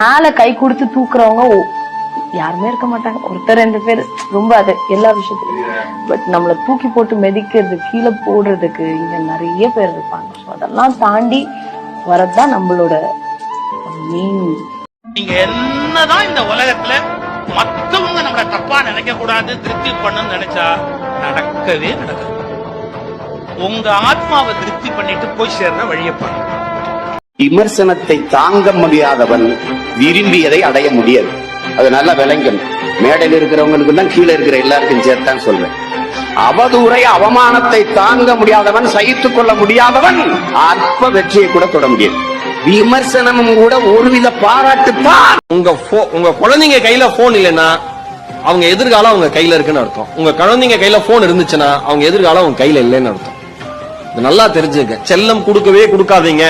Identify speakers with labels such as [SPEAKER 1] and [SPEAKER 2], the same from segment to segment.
[SPEAKER 1] மேல கை கொடுத்து தூக்குறவங்க யாருமே இருக்க மாட்டாங்க. ஒருத்தர் ரெண்டு பேர். ரொம்ப அது எல்லா விஷயத்துலயும். பட் நம்மள தூக்கி போட்டு மெதிக்கிறது கீழே போடுறதுக்கு இங்க நிறைய பேர் இருப்பாங்க. அதெல்லாம் தாண்டி வரதுதான் நம்மளோட மெயின்
[SPEAKER 2] நீங்க என்னதான் இந்த உலகத்துல மத்தவங்க நம்மள தப்பா நினைக்க கூடாது திருப்தி பண்ணணும்னு நினைச்சா நடக்கவே நடக்காது. உங்க ஆத்மாவை திருப்தி பண்ணிட்டு போய் சேர்ற வழியை பாருங்க.
[SPEAKER 3] விமர்சனத்தை தாங்க முடியாதவன் விரும்பியதை அடைய முடியாது. அது நல்லா விளங்கணும். மேடையில் இருக்கிறவங்களுக்கு தான் கீழே இருக்கிற எல்லாருக்கும் சேர்த்தான் சொல்றேன். அவதூறை அவமானத்தை தாங்க முடியாதவன் சகித்துக் கொள்ள முடியாதவன் அற்ப வெற்றியை கூட தொட முடியாது. விமர்சனமும் கூட ஒருவித பாராட்டுத்தான்.
[SPEAKER 4] உங்க உங்க குழந்தைங்க கையில போன் இல்லைன்னா அவங்க எதிர்காலம் அவங்க கையில இருக்குன்னு அர்த்தம். உங்க குழந்தைங்க கையில போன் இருந்துச்சுன்னா அவங்க எதிர்காலம் அவங்க கையில இல்லைன்னு அர்த்தம். நல்லா தெரிஞ்சுக்க செல்லம் கொடுக்கவே கொடுக்காதீங்க.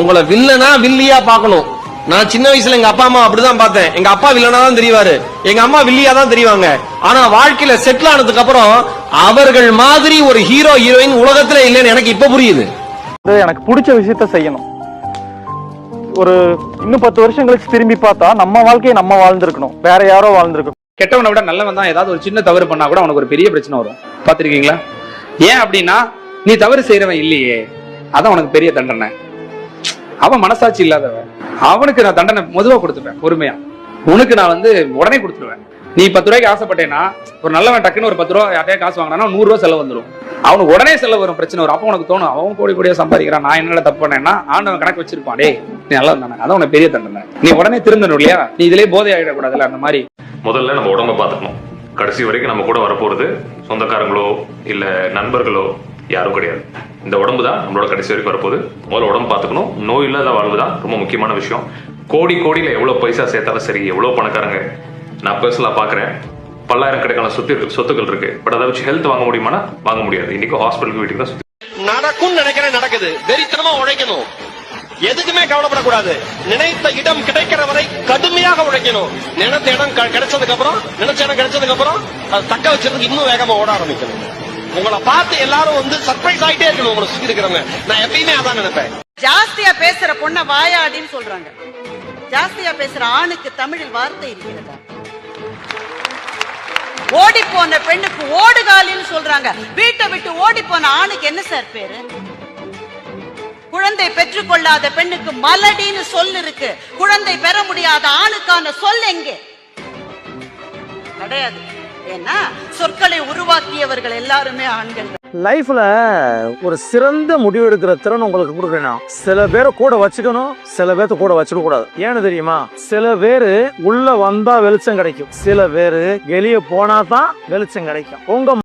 [SPEAKER 4] உங்களை வில்லனா வில்லியா பார்க்கணும். நான் சின்ன வயசுல எங்க அப்பா அம்மா அப்படிதான் பார்த்தேன். எங்க அப்பா வில்லனா தான் தெரிவாரு. எங்க அம்மா வில்லியா தான் தெரிவாங்க. ஆனா வாழ்க்கையில செட்டில் ஆனதுக்கு அப்புறம் அவர்கள் மாதிரி ஒரு ஹீரோ ஹீரோயின் உலகத்துல இல்லைன்னு எனக்கு இப்ப புரியுது.
[SPEAKER 5] எனக்கு பிடிச்ச விஷயத்த செய்யணும். ஒரு இன்னும் பத்து வருஷம் கழிச்சு திரும்பி பார்த்தா நம்ம வாழ்க்கையை நம்ம வாழ்ந்திருக்கணும். வேற யாரோ வாழ்ந்திருக்கணும்.
[SPEAKER 6] கெட்டவனை விட நல்லவன் தான் ஏதாவது ஒரு சின்ன தவறு பண்ணா கூட அவனுக்கு ஒரு பெரிய பிரச்சனை வரும். பாத்திருக்கீங்களா ஏன் அப்படின்னா நீ தவறு செய்யறவன் இல்லையே. அதான் உனக்கு பெரிய தண்டனை. அவன் மனசாட்சி இல்லாதவன். அவனுக்கு நான் தண்டனை பொதுவா கொடுத்துருவேன் பொறுமையா. உனக்கு நான் வந்து உடனே கொடுத்துருவேன். நீ பத்து ரூபாய்க்கு ஆசைப்பட்டேன்னா ஒரு நல்லவன் டக்குன்னு ஒரு பத்து ரூபா யார்ட்டையா காசு வாங்கினா நூறு ரூபா செலவு வந்துடும் அவனுக்கு உடனே செலவு வரும் பிரச்சனை வரும். அப்போ உனக்கு தோணும் அவன் கோடி கோடியா சம்பாதிக்கிறான் நான் என்னடா தப்பு பண்ணேன்னா ஆண்டவன் கணக்கு வச்சிருப்பான். நீ நல்லா தானே. அதான் உனக்கு பெரிய தண்டனை. நீ உடனே திருந்தணும் இல்லையா? நீ இதுலயே போதை ஆகிடக்கூடாதுல்ல அந்த மாதிரி.
[SPEAKER 7] முதல்ல நம்ம உடம்ப பாத்துக்கணும் கடைசி வரைக்கும் நம்ம கூட வரப்போறது சொந்தக்காரங்களோ இல்ல நண்பர்களோ யாரும் கிடையாது. இந்த உடம்பு தான் நம்மளோட கடைசி வரைக்கும் வரப்போகுது. முதல்ல உடம்பு பார்த்துக்கணும். நோய் இல்லாத வாழ்வு தான் ரொம்ப முக்கியமான விஷயம். கோடி கோடியில எவ்வளவு பைசா சேர்த்தாலும் சரி எவ்வளோ பணக்காரங்க. நான் பர்சனலா பாக்குறேன் பல்லாயிரம் கிடைக்கான சொத்து சொத்துக்கள் இருக்கு. பட் அதை வச்சு ஹெல்த் வாங்க முடியுமானா? வாங்க முடியாது. இன்னைக்கு ஹாஸ்பிட்டலுக்கு வீட்டுக்கு தான் சுத்தி
[SPEAKER 4] நடக்கும் நினைக்கிறேன் நடக்குது. வெறித்தனமா உழைக்கணும். எதுக்குமே கவலைப்படக்கூடாது. நினைத்த இடம் கிடைக்கிற வரை கடுமையாக உழைக்கணும். நினைத்த இடம் க- கிடைச்சதுக்கு அப்புறம் நினைச்ச இடம் கிடைச்சதுக்கு அப்புறம் தக்க வச்சிருந்து இன்னும் வேகமா ஓட ஆரம்பிக்கணும். உங்களை பார்த்து எல்லாரும் வந்து சர்ப்ரைஸ் ஆயிட்டே இருக்கணும் உங்களை சுத்தி இருக்கிறவங்க. நான் எப்பயுமே அதான் நினைப்பேன்.
[SPEAKER 8] ஜாஸ்தியா பேசுற பொண்ண வாயாடின்னு சொல்றாங்க. ஜாஸ்தியா பேசுற ஆணுக்கு தமிழில் வார்த்தை இருக்கிறதா? ஓடி போன பெண்ணுக்கு ஓடுகாலின்னு சொல்றாங்க. வீட்டை விட்டு ஓடி போன ஆணுக்கு என்ன சார் பேரு? குழந்தை பெற்றுக்கொள்ளாத பெண்ணுக்கு மலடின்னு சொல் இருக்கு. குழந்தை பெற முடியாத ஆணுக்கான சொல் எங்கே? கிடையாது. ஏன்னா சொற்களை உருவாக்கியவர்கள் எல்லாருமே ஆண்கள்
[SPEAKER 9] லைஃப்ல ஒரு சிறந்த முடிவு எடுக்கிற திறன் உங்களுக்கு கொடுக்கணும் சில பேரை கூட வச்சுக்கணும் சில பேர்த்த கூட வச்சுக்க கூடாது. ஏன்னு தெரியுமா? சில பேரு உள்ள வந்தா வெளிச்சம் கிடைக்கும். சில பேரு வெளியே போனா தான் வெளிச்சம் கிடைக்கும். உங்க